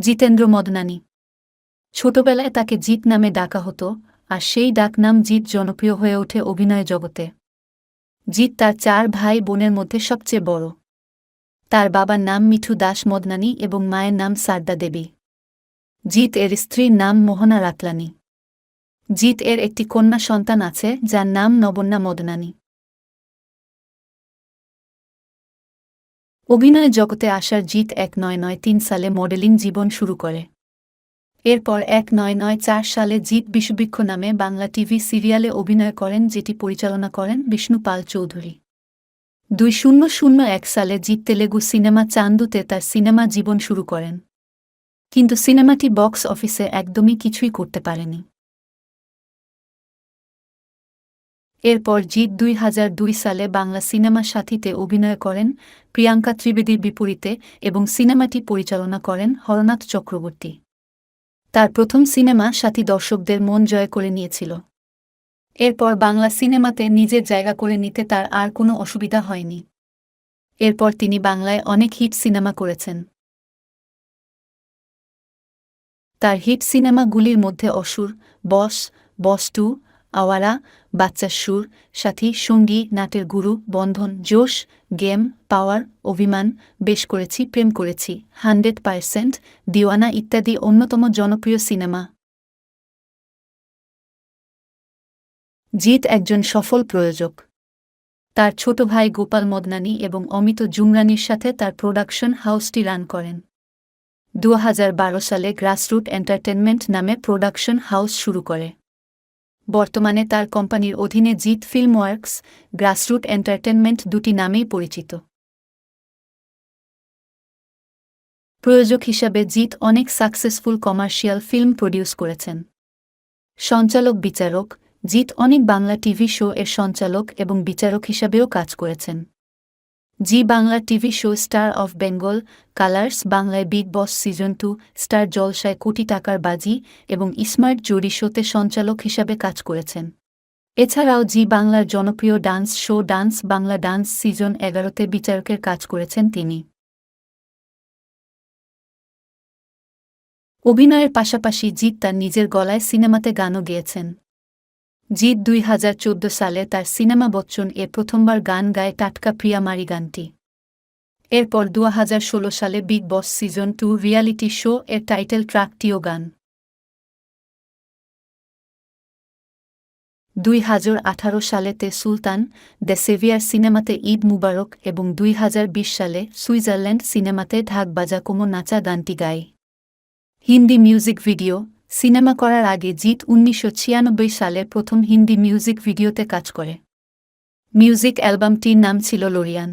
জিতেন্দ্র মদনানী। ছোটবেলায় তাকে জিত নামে ডাকা হতো, আর সেই ডাকনাম জিত জনপ্রিয় হয়ে ওঠে অভিনয় জগতে। জিত তার চার ভাই বোনের মধ্যে সবচেয়ে বড়। তার বাবার নাম মিঠু দাস মদনানী এবং মায়ের নাম সারদা দেবী। জিত এর স্ত্রীর নাম মোহনা রাতলানি। জিত এর একটি কন্যা সন্তান আছে, যার নাম নবন্যা মদনানী। অভিনয় জগতে আসার জিত এক নয় নয় তিন সালে মডেলিং জীবন শুরু করে। এরপর এক নয় নয় চার সালে জিত বিশ্ববৃক্ষ নামে বাংলা টিভি সিরিয়ালে অভিনয় করেন, যেটি পরিচালনা করেন বিষ্ণু পাল চৌধুরী। দুই শূন্য শূন্য এক সালে জিত তেলেগু সিনেমা চান্দুতে তার সিনেমা জীবন শুরু করেন। কিন্তু সিনেমাটি বক্স অফিসে একদমই কিছুই করতে পারেনি। এরপর জিৎ দুই হাজার দুই সালে বাংলা সিনেমা সাথীতে অভিনয় করেন প্রিয়াঙ্কা ত্রিবেদীর বিপরীতে এবং সিনেমাটি পরিচালনা করেন হরনাথ চক্রবর্তী। তার প্রথম সিনেমা সাথী দর্শকদের মন জয় করে নিয়েছিল। এরপর বাংলা সিনেমাতে নিজের জায়গা করে নিতে তার আর কোনো অসুবিধা হয়নি। এরপর তিনি বাংলায় অনেক হিট সিনেমা করেছেন। তার হিট সিনেমাগুলির মধ্যে অসুর, বস বস টু আওয়ারা বাচ্চার সুর, সাথী, সঙ্গী, নাটের গুরু, বন্ধন, জোশ, গেম, পাওয়ার, অভিমান, বেশ করেছি, প্রেম করেছি, হান্ড্রেড পার্সেন্ট, দিওয়ানা ইত্যাদি অন্যতম জনপ্রিয় সিনেমা। জিৎ একজন সফল প্রয়োজক। তার ছোট ভাই গোপাল মদনানী এবং অমিত জুমরানির সাথে তার প্রোডাকশন হাউসটি রান করেন। দু হাজার বারো সালে গ্রাসরুট এন্টারটেনমেন্ট নামে প্রোডাকশন হাউস শুরু করে। বর্তমানে তার কোম্পানির অধীনে জিত ফিল্ম ওয়ার্কস গ্রাসরুট এন্টারটেনমেন্ট দুটি নামেই পরিচিত। প্রয়োজক হিসাবে জিত অনেক সাকসেসফুল কমার্শিয়াল ফিল্ম প্রডিউস করেছেন। সঞ্চালক বিচারক, জিত অনেক বাংলা টিভি শো এর সঞ্চালক এবং বিচারক হিসাবেও কাজ করেছেন। Zee Bangla TV show star of Bengal, Colors, বাংলায় Bigg Boss season two, star জলসায় কোটি টাকার বাজি এবং স্মার্ট জুরি শোতে সঞ্চালক হিসাবে কাজ করেছেন। এছাড়াও জি বাংলার জনপ্রিয় dance show dance, Bangla dance season এগারোতে বিচারকের কাজ করেছেন তিনি। অভিনয়ের পাশাপাশি জিৎ তার নিজের গলায় সিনেমাতে গানও গেয়েছেন। জিৎ দুই হাজার চোদ্দ সালে তার সিনেমা বচ্চন এ প্রথমবার গান গায় টাটকা প্রিয়ামারি গানটি। এরপর দু হাজার ষোলো সালে Bigg Boss season two reality show এর টাইটেল ট্র্যাকটিও গান। দুই হাজার আঠারো সালেতে সুলতান, দ্য সেভিয়ার সিনেমাতে ঈদ মুবারক এবং দুই হাজার বিশ সালে সুইজারল্যান্ড সিনেমাতে ঢাক বাজা কোমো নাচা গানটি গায়। হিন্দি মিউজিক ভিডিও সিনেমা করার আগে জিৎ উনিশশো ছিয়ানব্বই সালে প্রথম হিন্দি মিউজিক ভিডিওতে কাজ করে। মিউজিক অ্যালবামটির নাম ছিল লোরিয়ান।